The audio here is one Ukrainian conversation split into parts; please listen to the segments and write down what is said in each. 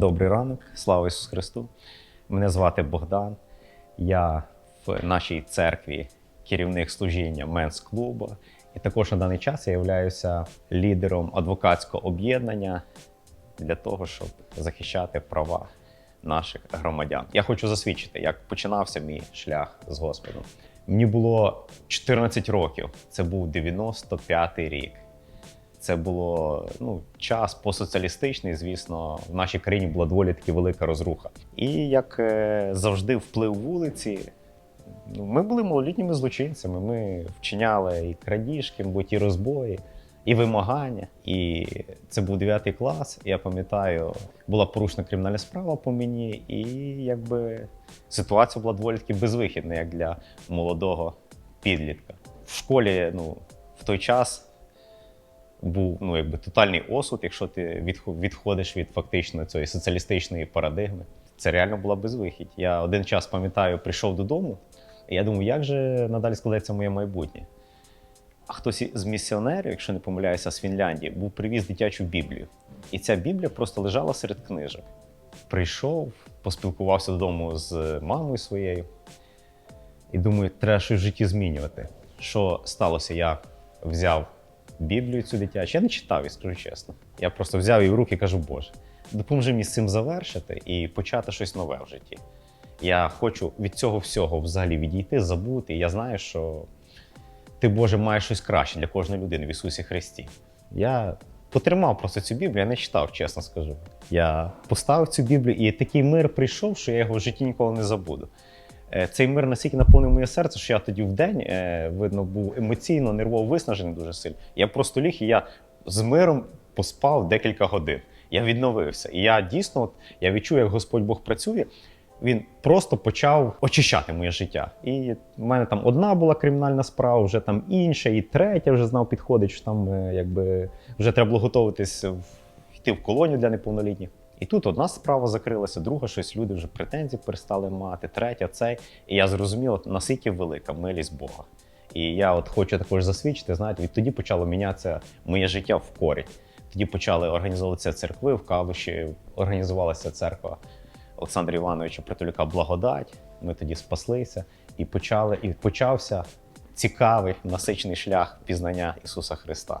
Добрий ранок, слава Ісусу Христу. Мене звати Богдан. Я в нашій церкві керівник служіння Менс клубу. І також на даний час я являюся лідером адвокатського об'єднання для того, щоб захищати права наших громадян. Я хочу засвідчити, як починався мій шлях з Господом. Мені було 14 років. Це був 95-й рік. Це було ну, час посоціалістичний, звісно, в нашій країні була доволі таки велика розруха. І як е, завжди, вплив вулиці. Ну, ми були малолітніми злочинцями. Ми вчиняли і крадіжки, мабуть, і розбої, і вимагання. І це був 9 клас. Я пам'ятаю, була порушена кримінальна справа по мені, і якби ситуація була доволі таки безвихідна, як для молодого підлітка. В школі, ну, в той час був ну, якби тотальний осуд, якщо ти відходиш від фактично цієї соціалістичної парадигми. Це реально була безвихідь. Я один час пам'ятаю, прийшов додому, і я думаю, як же надалі складеться моє майбутнє. А хтось з місіонерів, якщо не помиляюся, з Фінляндії, був привіз дитячу Біблію. І ця Біблія просто лежала серед книжок. Прийшов, поспілкувався додому з мамою своєю. І думаю, треба щось в житті змінювати. Що сталося? Я взяв Біблію цю дитячу. Я не читав, і скажу чесно. Я просто взяв її в руки і кажу, Боже, допоможи мені з цим завершити і почати щось нове в житті. Я хочу від цього всього взагалі відійти, забути. Я знаю, що ти, Боже, маєш щось краще для кожної людини в Ісусі Христі. Я потримав просто цю Біблію, я не читав, чесно скажу. Я поставив цю Біблію, і такий мир прийшов, що я його в житті ніколи не забуду. Е, Цей мир настільки наповнив моє серце, що я тоді в день, е, видно, був емоційно, нервово виснажений дуже сильно. Я просто ліг і я з миром поспав декілька годин. Я відновився. І я дійсно от, я відчув, як Господь Бог працює. Він просто почав очищати моє життя. І в мене там одна була кримінальна справа, вже там інша, і третя вже знав підходить, що там е, якби вже треба було готуватись йти в колонію для неповнолітніх. І тут одна справа закрилася, друга щось люди вже претензії перестали мати, третя цей. І я зрозумів, от наскільки велика милість Бога. І я от хочу також засвідчити, знаєте, відтоді почало мінятися моє життя в корінь. Тоді почали організовуватися церкви в Калуші, організувалася церква Олександра Івановича Притулюка Благодать. Ми тоді спаслися і почали, і почався цікавий насичений шлях пізнання Ісуса Христа.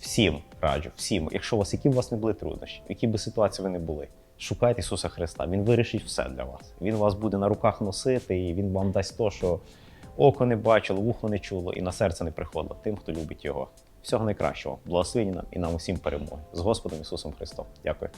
Всім раджу, всім, якщо у вас які б у вас не були труднощі, які б ситуації ви не були, шукайте Ісуса Христа. Він вирішить все для вас. Він вас буде на руках носити, і Він вам дасть то, що око не бачило, вухо не чуло і на серце не приходило тим, хто любить його. Всього найкращого, благословення нам і нам усім перемоги з Господом Ісусом Христом. Дякую.